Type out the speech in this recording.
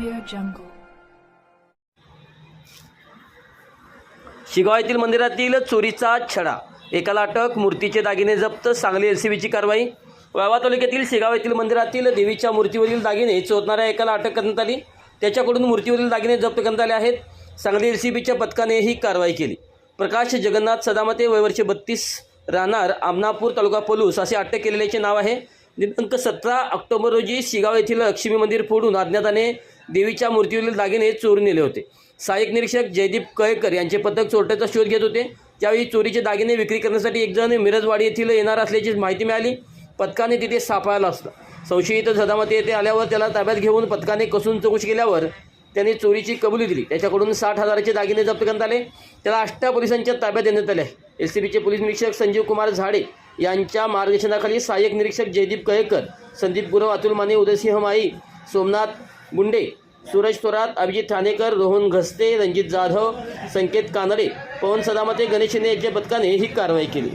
jungle. Shigaon येथील मंदिरातील चोरीचा छडा. एकाला अटक मूर्तीचे दागिने जप्त सांगली एलसीबीची कारवाई. वाळवा तालुक्यातील शिगाव येथील मंदिरातील देवीच्या मूर्तीवरील दागिने चोरणाऱ्या एकाला अटक करण्यात आली. त्याच्याकडून मूर्तीवरील दागिने जप्त करण्यात आले आहेत. सांगली एलसीबीच्या पथकाने ही कारवाई केली. प्रकाश जगन्नाथ सदामते वयवर्षे बत्तीस राहणार आमनापूर तालुका पलूस असे अटक केलेल्याचे नाव आहे. दिनांक सतरा ऑक्टोबर रोजी शिगाव येथील लक्ष्मी मंदिर फोडून अज्ञाताने देवीच्या मूर्तीवरील दागिने चोरून नेले होते. सहाय्यक निरीक्षक जयदीप कळेकर यांचे पथक चोरट्याचा शोध घेत होते. त्यावेळी चोरीचे दागिने विक्री करण्यासाठी एक जण मिरजवाडी येथील येणार असल्याची माहिती मिळाली. पथकाने तिथे सापळायला असला संशयित सदामती येथे आल्यावर त्याला ताब्यात घेऊन पथकाने कसून चौकशी केल्यावर त्याने चोरीची कबुली दिली. त्याच्याकडून साठ हजाराचे दागिने जप्त करण्यात आले. त्याला आष्टा पोलिसांच्या ताब्यात देण्यात आले एल सी बीचे पोलीस निरीक्षक संजीव कुमार झाडे यांच्या मार्गदर्शनाखाली सहाय्यक निरीक्षक जयदीप कळेकर संदीप गुरव अतुल माने उदयसिंह माई सोमनाथ गुंडे सूरज थोरात अभिजित ठाणेकर रोहन घस्ते रणजित जाधव संकेत कानडे पवन सदामते गणेश शिंदे यांच्या पथकाने ही कारवाई केली.